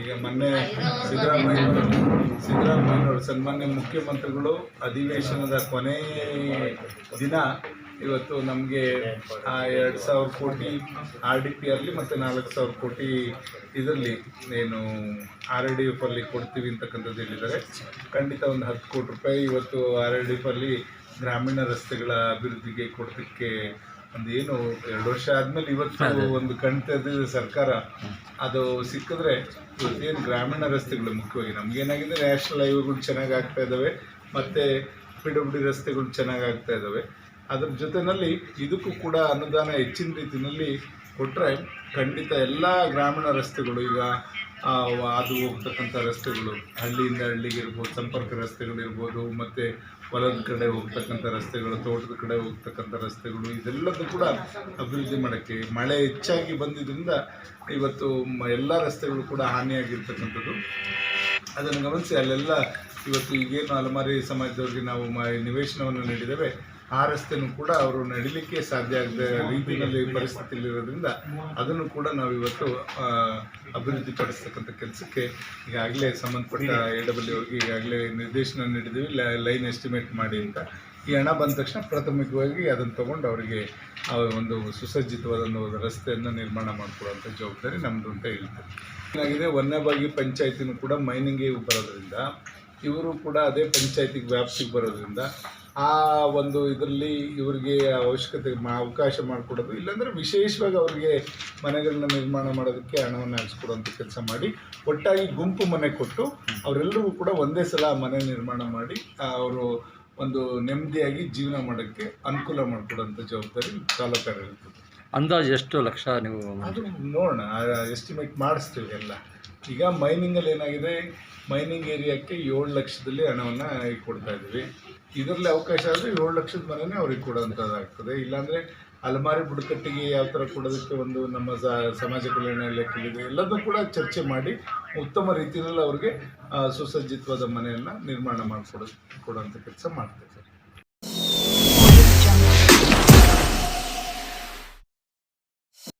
ಈಗ ಮೊನ್ನೆ ಸಿದ್ದರಾಮಯ್ಯನವರು ಸಿದ್ದರಾಮಯ್ಯನವರು ಸನ್ಮಾನ್ಯ ಮುಖ್ಯಮಂತ್ರಿಗಳು ಅಧಿವೇಶನದ ಕೊನೆ ದಿನ ಇವತ್ತು ನಮಗೆ ಎರಡು ಸಾವಿರ ಕೋಟಿ ಆರ್ ಡಿ ಪಿ ಅಲ್ಲಿ ಮತ್ತು ನಾಲ್ಕು ಸಾವಿರ ಕೋಟಿ ಇದರಲ್ಲಿ ಏನು ಆರ್ ಡಿ ಎಫ್ ಅಲ್ಲಿ ಕೊಡ್ತೀವಿ ಅಂತಕ್ಕಂಥದ್ದು ಹೇಳಿದ್ದಾರೆ. ಖಂಡಿತ ಒಂದು ಹತ್ತು ಕೋಟಿ ರೂಪಾಯಿ ಇವತ್ತು ಆರ್ ಡಿ ಎಫ್ ಅಲ್ಲಿ ಗ್ರಾಮೀಣ ರಸ್ತೆಗಳ ಅಭಿವೃದ್ಧಿಗೆ ಕೊಡೋದಕ್ಕೆ ಒಂದು ಏನು ಎರಡು ವರ್ಷ ಆದ್ಮೇಲೆ ಇವತ್ತು ಒಂದು ಕಣ್ ತೆರೆದಿದೆ ಸರ್ಕಾರ. ಅದು ಸಿಕ್ಕಿದ್ರೆ ಇವತ್ತೇನು ಗ್ರಾಮೀಣ ರಸ್ತೆಗಳು ಮುಖ್ಯವಾಗಿ ನಮಗೇನಾಗಿದೆ ನ್ಯಾಷನಲ್ ಹೈವೇಗಳು ಚೆನ್ನಾಗಿ ಆಗ್ತಾ ಇದ್ದಾವೆ ಮತ್ತು ಪಿ ಡಬ್ಲ್ಯೂ ಡಿ ರಸ್ತೆಗಳು ಚೆನ್ನಾಗಿ ಆಗ್ತಾ ಇದ್ದಾವೆ ಅದ್ರ ಜೊತೆಯಲ್ಲಿ ಇದಕ್ಕೂ ಕೂಡ ಅನುದಾನ ಹೆಚ್ಚಿನ ರೀತಿಯಲ್ಲಿ ಕೊಟ್ಟರೆ ಖಂಡಿತ ಎಲ್ಲ ಗ್ರಾಮೀಣ ರಸ್ತೆಗಳು ಈಗ ಅದು ಹೋಗ್ತಕ್ಕಂಥ ರಸ್ತೆಗಳು, ಹಳ್ಳಿಯಿಂದ ಹಳ್ಳಿಗೆ ಇರ್ಬೋದು, ಸಂಪರ್ಕ ರಸ್ತೆಗಳಿರ್ಬೋದು ಮತ್ತು ಹೊಲದ ಕಡೆ ಹೋಗ್ತಕ್ಕಂಥ ರಸ್ತೆಗಳು, ತೋಟದ ಕಡೆ ಹೋಗ್ತಕ್ಕಂಥ ರಸ್ತೆಗಳು, ಇದೆಲ್ಲದೂ ಕೂಡ ಅಭಿವೃದ್ಧಿ ಮಾಡೋಕ್ಕೆ, ಮಳೆ ಹೆಚ್ಚಾಗಿ ಬಂದಿದ್ದರಿಂದ ಇವತ್ತು ಎಲ್ಲ ರಸ್ತೆಗಳು ಕೂಡ ಹಾನಿಯಾಗಿರ್ತಕ್ಕಂಥದ್ದು. ಅದನ್ನು ಗಮನಿಸಿ, ಅಲ್ಲೆಲ್ಲ ಇವತ್ತು ಈಗೇನು ಅಲಮಾರಿ ಸಮಾಜದವ್ರಿಗೆ ನಾವು ಮ, ನಿವೇಶನವನ್ನು ನೀಡಿದ್ದೇವೆ. ಆ ರಸ್ತೆನೂ ಕೂಡ ಅವರು ನಡಿಲಿಕ್ಕೆ ಸಾಧ್ಯ ಆಗದ ರೀತಿಯಲ್ಲಿ ಪರಿಸ್ಥಿತಿಯಲ್ಲಿರೋದ್ರಿಂದ ಅದನ್ನು ಕೂಡ ನಾವು ಇವತ್ತು ಅಭಿವೃದ್ಧಿ ಪಡಿಸ್ತಕ್ಕಂಥ ಕೆಲಸಕ್ಕೆ ಈಗಾಗಲೇ ಸಂಬಂಧಪಟ್ಟ ಎ ಡಬ್ಲ್ಯೂ ಅವ್ರಿಗೆ ಈಗಾಗಲೇ ನಿರ್ದೇಶನ ನೀಡಿದ್ದೀವಿ ಲೈನ್ ಎಸ್ಟಿಮೇಟ್ ಮಾಡಿ ಅಂತ. ಈ ಹಣ ಬಂದ ತಕ್ಷಣ ಪ್ರಾಥಮಿಕವಾಗಿ ಅದನ್ನು ತಗೊಂಡು ಅವರಿಗೆ ಒಂದು ಸುಸಜ್ಜಿತವಾದ ಒಂದು ರಸ್ತೆಯನ್ನು ನಿರ್ಮಾಣ ಮಾಡಿಕೊಡುವಂಥ ಜವಾಬ್ದಾರಿ ನಮ್ಮದು ಅಂತ ಹೇಳ್ತಾರೆ ಏನಾಗಿದೆ, ವನ್ಯಭಾಗಿ ಪಂಚಾಯತಿನೂ ಕೂಡ ಮೈನಿಂಗ್ಗೆ ಬರೋದ್ರಿಂದ, ಇವರು ಕೂಡ ಅದೇ ಪಂಚಾಯತಿಗೆ ವ್ಯಾಪ್ತಿಗೆ ಬರೋದ್ರಿಂದ ಆ ಒಂದು ಇದರಲ್ಲಿ ಇವರಿಗೆ ಅವಶ್ಯಕತೆ ಅವಕಾಶ ಮಾಡಿಕೊಡೋದು ಇಲ್ಲಾಂದರೆ ವಿಶೇಷವಾಗಿ ಅವರಿಗೆ ಮನೆಗಳನ್ನ ನಿರ್ಮಾಣ ಮಾಡೋದಕ್ಕೆ ಹಣವನ್ನು ಹಾಕಿಸ್ಕೊಡುವಂಥ ಕೆಲಸ ಮಾಡಿ ಒಟ್ಟಾಗಿ ಗುಂಪು ಮನೆ ಕೊಟ್ಟು ಅವರೆಲ್ಲರಿಗೂ ಕೂಡ ಒಂದೇ ಸಲ ಮನೆ ನಿರ್ಮಾಣ ಮಾಡಿ ಅವರು ಒಂದು ನೆಮ್ಮದಿಯಾಗಿ ಜೀವನ ಮಾಡೋಕ್ಕೆ ಅನುಕೂಲ ಮಾಡಿಕೊಡೋಂಥ ಜವಾಬ್ದಾರಿ ತಾಲೂಕಾಡಳಿತದ್ದು ಅಂದಾಜು ಎಷ್ಟು ಲಕ್ಷ ನೀವು ಅದು ನೋಡೋಣ ಎಸ್ಟಿಮೇಟ್ ಮಾಡಿಸ್ತೀವಿ ಎಲ್ಲ. ಈಗ ಮೈನಿಂಗಲ್ಲಿ ಏನಾಗಿದೆ? ಮೈನಿಂಗ್ ಏರಿಯಾಕ್ಕೆ ಏಳು ಲಕ್ಷದಲ್ಲಿ ಹಣವನ್ನು ಕೊಡ್ತಾ ಇದ್ದೀವಿ. ಇದರಲ್ಲಿ ಅವಕಾಶ ಆದರೆ ಏಳು ಲಕ್ಷದ ಮನೆಯೇ ಅವ್ರಿಗೆ ಕೊಡೋಂಥದ್ದಾಗ್ತದೆ ಇಲ್ಲಾಂದರೆ ಅಲಮಾರಿ ಬುಡಕಟ್ಟಿಗೆ ಯಾವ ಥರ ಕೊಡೋದಕ್ಕೆ ಒಂದು ನಮ್ಮ ಸಮಾಜ ಕಲ್ಯಾಣ ಇಲಾಖೆಯಲ್ಲಿದೆ ಎಲ್ಲದನ್ನೂ ಕೂಡ ಚರ್ಚೆ ಮಾಡಿ ಉತ್ತಮ ರೀತಿಯಲ್ಲಿ ಅವ್ರಿಗೆ ಸುಸಜ್ಜಿತವಾದ ಮನೆಯನ್ನು ನಿರ್ಮಾಣ ಮಾಡಿಕೊಡೋ ಕೊಡೋಂಥ ಕೆಲಸ ಮಾಡ್ತೇವೆ